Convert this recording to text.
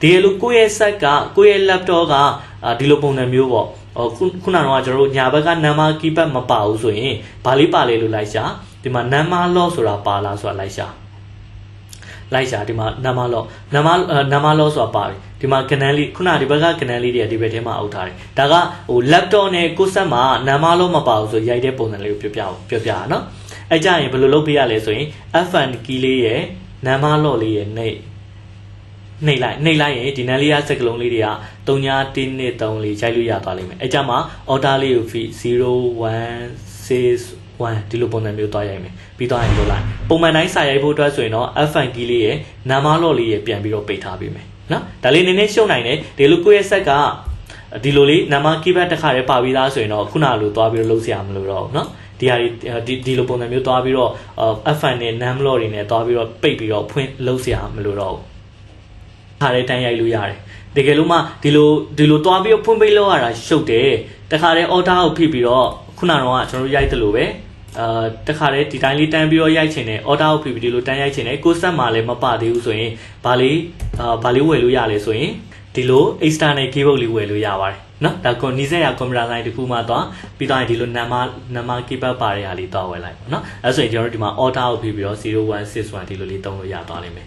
ဒီလိုကိုယ့်ရဲ့ set ကကိုယ့်ရဲ့ laptop ကအာဒီလိုပုံစံမျိုးပေါ့ဟိုခုခုနကတော့ကျွန်တော်တို့ညာဘက်က number keypad မပါဘူးဆိုရင်ဘာလေးပါလဲလို့လိုက်ရှာဒီမှာ number lock ဆိုတာပါလားဆိုတာလိုက်ရှာလိုက်ရှာဒီမှာ number lock number number lock ဆိုတာပါပြီဒီမှာကနန်းလေးခုနဒီဘက်ကကနန်းလေးတွေကဒီဘက်ထဲမှာအုပ်ထားတယ်ဒါကဟို laptop နဲ့ကိုယ့် set မှာ number lock မပါဘူးဆိုရိုက်တဲ့ပုံစံလေးကိုပြောပြအောင်ပြောပြရအောင်နော်အဲကြရင်ဘယ်လိုလုပ်ပေးရလဲဆိုရင် F1 key လေးရဲ့ number lock လေးရဲ့နှိပ် နှိပ်လိုက်နှိပ်လိုက်ရင်ဒီနန်းလေးရစက်ကလုံးလေးတွေက3 1 2 3လေးရိုက်လို့ရသွားလိမ့်မယ်အဲကြမှာ order လေးကို fit 0 1 6 1ဒီလိုပုံစံမျိုးသွားရိုက်မယ်ပြီးသွားရင်လုပ်လိုက်ပုံမှန်တိုင်းစာရိုက်ဖို့အတွက်ဆိုရင်တော့ F1 key လေးရဲ့ number lock လေးရဲ့ပြန်ပြီးတော့ပိတ်ထားပေးမယ်နော်ဒါလေးနည်းနည်းရှုပ်နိုင်တယ်ဒီလိုကိုယ့်ရဲ့ set ကဒီလိုလေး number keypad တစ်ခါတည်းပါပြီးသားဆိုရင်တော့ခုနလိုသွားပြီးတော့လုပ်စရာမလိုတော့ဘူးနော်ဒီဟာဒီဒီလိုပုံစံမျိုးသွားပြီးတော့ F1 နဲ့ num lock တွေနဲ့သွားပြီးတော့ပိတ်ပြီးတော့ဖွင့်လုပ်စရာမလိုတော့ဘူး ခါလေးတန်းရိုက်လို့ရတယ်တကယ်လို့မှဒီလိုဒီလိုသွားပြီးတော့ဖွင့်ပိတ်လုပ်ရတာရှုပ်တယ်တခါတည်း order ကိုဖိပြီးတော့ခုနကတော့ကျွန်တော်တို့ရိုက်တယ်လို့ပဲအာတခါတည်းဒီတိုင်းလေးတန်းပြီးတော့ရိုက်ချင်တယ် order ကိုဖိပြီးဒီလိုတန်းရိုက်ချင်တယ်ကိုစက်မှာလည်းမပသေးဘူးဆိုရင်ဘာလေးအာဘာလေးဝယ်လို့ရလဲဆိုရင်ဒီလို external keyboard လေးဝယ်လို့ရပါတယ်နော်ဒါကွန်နီးစက်ရကွန်ပျူတာလိုင်းတစ်ခုမှသွားပြီးတော့ဒီလို number number keypad ပါတဲ့ဟာလေးတော့ဝယ်လိုက်ပါနော်အဲဆိုရင်ကျွန်တော်တို့ဒီမှာ order ကိုဖိပြီးတော့0161ဒီလိုလေးတုံးလို့ရသွားလိမ့်မယ်